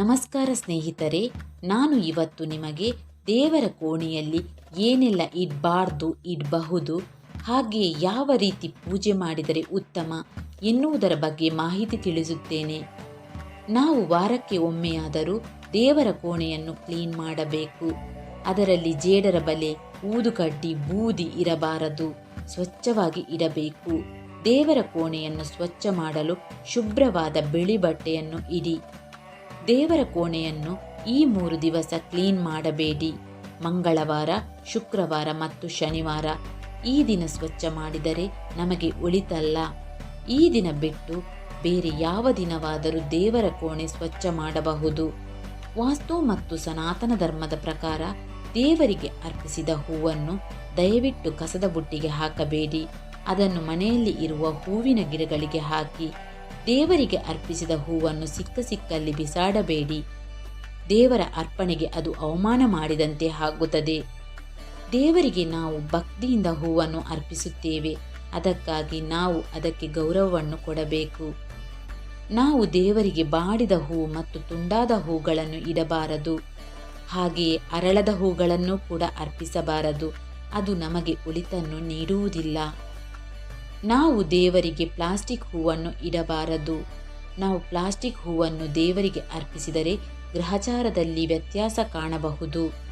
ನಮಸ್ಕಾರ ಸ್ನೇಹಿತರೆ, ನಾನು ಇವತ್ತು ನಿಮಗೆ ದೇವರ ಕೋಣೆಯಲ್ಲಿ ಏನೆಲ್ಲ ಇಡಬಾರ್ದು, ಇಡಬಹುದು, ಹಾಗೆ ಯಾವ ರೀತಿ ಪೂಜೆ ಮಾಡಿದರೆ ಉತ್ತಮ ಎನ್ನುವುದರ ಬಗ್ಗೆ ಮಾಹಿತಿ ತಿಳಿಸುತ್ತೇನೆ. ನಾವು ವಾರಕ್ಕೆ ಒಮ್ಮೆಯಾದರೂ ದೇವರ ಕೋಣೆಯನ್ನು ಕ್ಲೀನ್ ಮಾಡಬೇಕು. ಅದರಲ್ಲಿ ಜೇಡರ ಬಲೆ, ಊದುಕಡ್ಡಿ, ಬೂದಿ ಇರಬಾರದು. ಸ್ವಚ್ಛವಾಗಿ ಇಡಬೇಕು. ದೇವರ ಕೋಣೆಯನ್ನು ಸ್ವಚ್ಛ ಮಾಡಲು ಶುಭ್ರವಾದ ಬಿಳಿ ಬಟ್ಟೆಯನ್ನು ಇಡಿ. ದೇವರ ಕೋಣೆಯನ್ನು ಈ ಮೂರು ದಿವಸ ಕ್ಲೀನ್ ಮಾಡಬೇಡಿ. ಮಂಗಳವಾರ, ಶುಕ್ರವಾರ ಮತ್ತು ಶನಿವಾರ ಈ ದಿನ ಸ್ವಚ್ಛ ಮಾಡಿದರೆ ನಮಗೆ ಒಳಿತಲ್ಲ ಈ ದಿನ ಬಿಟ್ಟು ಬೇರೆ ಯಾವ ದಿನವಾದರೂ ದೇವರ ಕೋಣೆ ಸ್ವಚ್ಛ ಮಾಡಬಹುದು. ವಾಸ್ತು ಮತ್ತು ಸನಾತನ ಧರ್ಮದ ಪ್ರಕಾರ ದೇವರಿಗೆ ಅರ್ಪಿಸಿದ ಹೂವನ್ನು ದಯವಿಟ್ಟು ಕಸದ ಬುಟ್ಟಿಗೆ ಹಾಕಬೇಡಿ. ಅದನ್ನು ಮನೆಯಲ್ಲಿ ಇರುವ ಹೂವಿನ ಗಿಡಗಳಿಗೆ ಹಾಕಿ ದೇವರಿಗೆ ಅರ್ಪಿಸಿದ ಹೂವನ್ನು ಸಿಕ್ಕ ಸಿಕ್ಕಲ್ಲಿ ಬಿಸಾಡಬೇಡಿ. ದೇವರ ಅರ್ಪಣೆಗೆ ಅದು ಅವಮಾನ ಮಾಡಿದಂತೆ ಆಗುತ್ತದೆ. ದೇವರಿಗೆ ನಾವು ಭಕ್ತಿಯಿಂದ ಹೂವನ್ನು ಅರ್ಪಿಸುತ್ತೇವೆ. ಅದಕ್ಕಾಗಿ ನಾವು ಅದಕ್ಕೆ ಗೌರವವನ್ನು ಕೊಡಬೇಕು. ನಾವು ದೇವರಿಗೆ ಬಾಡಿದ ಹೂ ಮತ್ತು ತುಂಡಾದ ಹೂಗಳನ್ನು ಇಡಬಾರದು. ಹಾಗೆಯೇ ಅರಳದ ಹೂಗಳನ್ನು ಕೂಡ ಅರ್ಪಿಸಬಾರದು. ಅದು ನಮಗೆ ಒಳಿತನ್ನು ನೀಡುವುದಿಲ್ಲ. ನಾವು ದೇವರಿಗೆ ಪ್ಲಾಸ್ಟಿಕ್ ಹೂವನ್ನು ಇಡಬಾರದು. ನಾವು ಪ್ಲಾಸ್ಟಿಕ್ ಹೂವನ್ನು ದೇವರಿಗೆ ಅರ್ಪಿಸಿದರೆ ಗ್ರಹಚಾರದಲ್ಲಿ ವ್ಯತ್ಯಾಸ ಕಾಣಬಹುದು.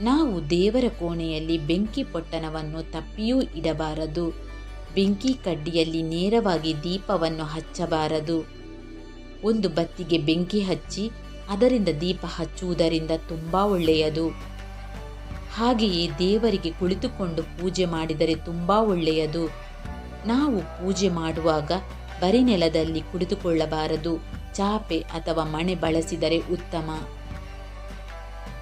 ನಾವು ದೇವರ ಕೋಣೆಯಲ್ಲಿ ಬೆಂಕಿ ಪೊಟ್ಟಣವನ್ನು ತಪ್ಪಿಯೂ ಇಡಬಾರದು. ಬೆಂಕಿ ಕಡ್ಡಿಯಲ್ಲಿ ನೇರವಾಗಿ ದೀಪವನ್ನು ಹಚ್ಚಬಾರದು. ಒಂದು ಬತ್ತಿಗೆ ಬೆಂಕಿ ಹಚ್ಚಿ ಅದರಿಂದ ದೀಪ ಹಚ್ಚುವುದರಿಂದ ತುಂಬ ಒಳ್ಳೆಯದು. ಹಾಗೆಯೇ ದೇವರಿಗೆ ಕುಳಿತುಕೊಂಡು ಪೂಜೆ ಮಾಡಿದರೆ ತುಂಬ ಒಳ್ಳೆಯದು. ನಾವು ಪೂಜೆ ಮಾಡುವಾಗ ಬರಿ ನೆಲದಲ್ಲಿ ಕುಳಿತುಕೊಳ್ಳಬಾರದು ಚಾಪೆ ಅಥವಾ ಮಣೆ ಬಳಸಿದರೆ ಉತ್ತಮ.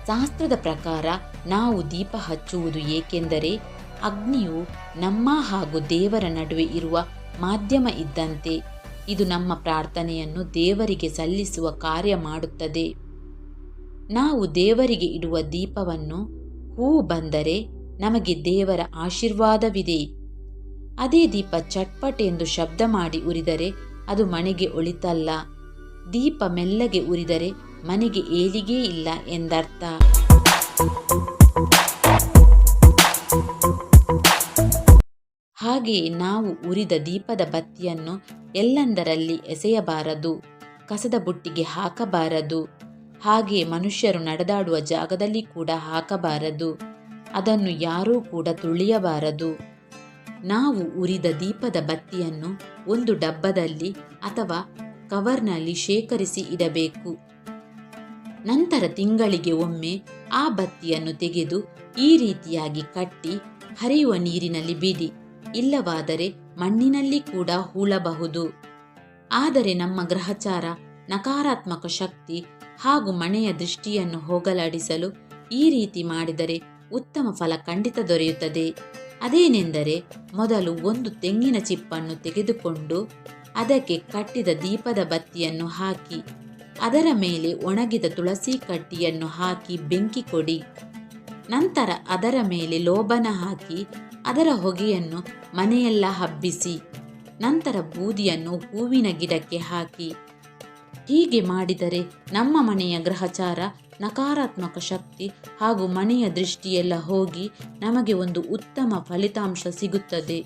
ಶಾಸ್ತ್ರದ ಪ್ರಕಾರ ನಾವು ದೀಪ ಹಚ್ಚುವುದು ಏಕೆಂದರೆ ಅಗ್ನಿಯು ನಮ್ಮ ಹಾಗೂ ದೇವರ ನಡುವೆ ಇರುವ ಮಾಧ್ಯಮ ಇದ್ದಂತೆ ಇದು ನಮ್ಮ ಪ್ರಾರ್ಥನೆಯನ್ನು ದೇವರಿಗೆ ಸಲ್ಲಿಸುವ ಕಾರ್ಯ ಮಾಡುತ್ತದೆ. ನಾವು ದೇವರಿಗೆ ಇಡುವ ದೀಪವನ್ನು ಹೂ ಬಂದರೆ ನಮಗೆ ದೇವರ ಆಶೀರ್ವಾದವಿದೆ. ಅದೇ ದೀಪ ಚಟ್ಪಟ್ ಎಂದು ಶಬ್ದ ಮಾಡಿ ಉರಿದರೆ ಅದು ಮನೆಗೆ ಒಳಿತಲ್ಲ. ದೀಪ ಮೆಲ್ಲಗೆ ಉರಿದರೆ ಮನೆಗೆ ಏಳಿಗೆ ಇಲ್ಲ ಎಂದರ್ಥ. ಹಾಗೆಯೇ ನಾವು ಉರಿದ ದೀಪದ ಬತ್ತಿಯನ್ನು ಎಲ್ಲಂದರಲ್ಲಿ ಎಸೆಯಬಾರದು? ಕಸದ ಬುಟ್ಟಿಗೆ ಹಾಕಬಾರದು? ಹಾಗೆಯೇ ಮನುಷ್ಯರು ನಡೆದಾಡುವ ಜಾಗದಲ್ಲಿ ಕೂಡ ಹಾಕಬಾರದು? ಅದನ್ನು ಯಾರೂ ಕೂಡ ತುಳಿಯಬಾರದು? ನಾವು ಉರಿದ ದೀಪದ ಬತ್ತಿಯನ್ನು ಒಂದು ಡಬ್ಬದಲ್ಲಿ ಅಥವಾ ಕವರ್ನಲ್ಲಿ ಶೇಖರಿಸಿ ಇಡಬೇಕು. ನಂತರ ತಿಂಗಳಿಗೆ ಒಮ್ಮೆ ಆ ಬತ್ತಿಯನ್ನು ತೆಗೆದು ಈ ರೀತಿಯಾಗಿ ಕಟ್ಟಿ ಹರಿಯುವ ನೀರಿನಲ್ಲಿ ಬಿಡಿ. ಇಲ್ಲವಾದರೆ ಮಣ್ಣಿನಲ್ಲಿ ಕೂಡ ಹೂಳಬಹುದು. ಆದರೆ ನಮ್ಮ ಗ್ರಹಚಾರ ನಕಾರಾತ್ಮಕ ಶಕ್ತಿ ಹಾಗೂ ಮನೆಯ ದೃಷ್ಟಿಯನ್ನು ಹೋಗಲಾಡಿಸಲು ಈ ರೀತಿ ಮಾಡಿದರೆ ಉತ್ತಮ ಫಲ ಖಂಡಿತ ದೊರೆಯುತ್ತದೆ. ಅದೇನೆಂದರೆ ಮೊದಲು ಒಂದು ತೆಂಗಿನ ಚಿಪ್ಪನ್ನು ತೆಗೆದುಕೊಂಡು ಅದಕ್ಕೆ ಕಟ್ಟಿದ ದೀಪದ ಬತ್ತಿಯನ್ನು ಹಾಕಿ, ಅದರ ಮೇಲೆ ಒಣಗಿದ ತುಳಸಿ ಕಟ್ಟಿಯನ್ನು ಹಾಕಿ ಬೆಂಕಿ ಕೊಡಿ. ನಂತರ ಅದರ ಮೇಲೆ ಲೋಬನ ಹಾಕಿ, ಅದರ ಹೊಗೆಯನ್ನು ಮನೆಯೆಲ್ಲ ಹಬ್ಬಿಸಿ, ನಂತರ ಬೂದಿಯನ್ನು ಹೂವಿನ ಗಿಡಕ್ಕೆ ಹಾಕಿ. ಹೀಗೆ ಮಾಡಿದರೆ ನಮ್ಮ ಮನೆಯ ಗ್ರಹಚಾರ ನಕಾರಾತ್ಮಕ ಶಕ್ತಿ ಹಾಗೂ ಮನೆಯ ದೃಷ್ಟಿಯೆಲ್ಲ ಹೋಗಿ ನಮಗೆ ಒಂದು ಉತ್ತಮ ಫಲಿತಾಂಶ ಸಿಗುತ್ತದೆ.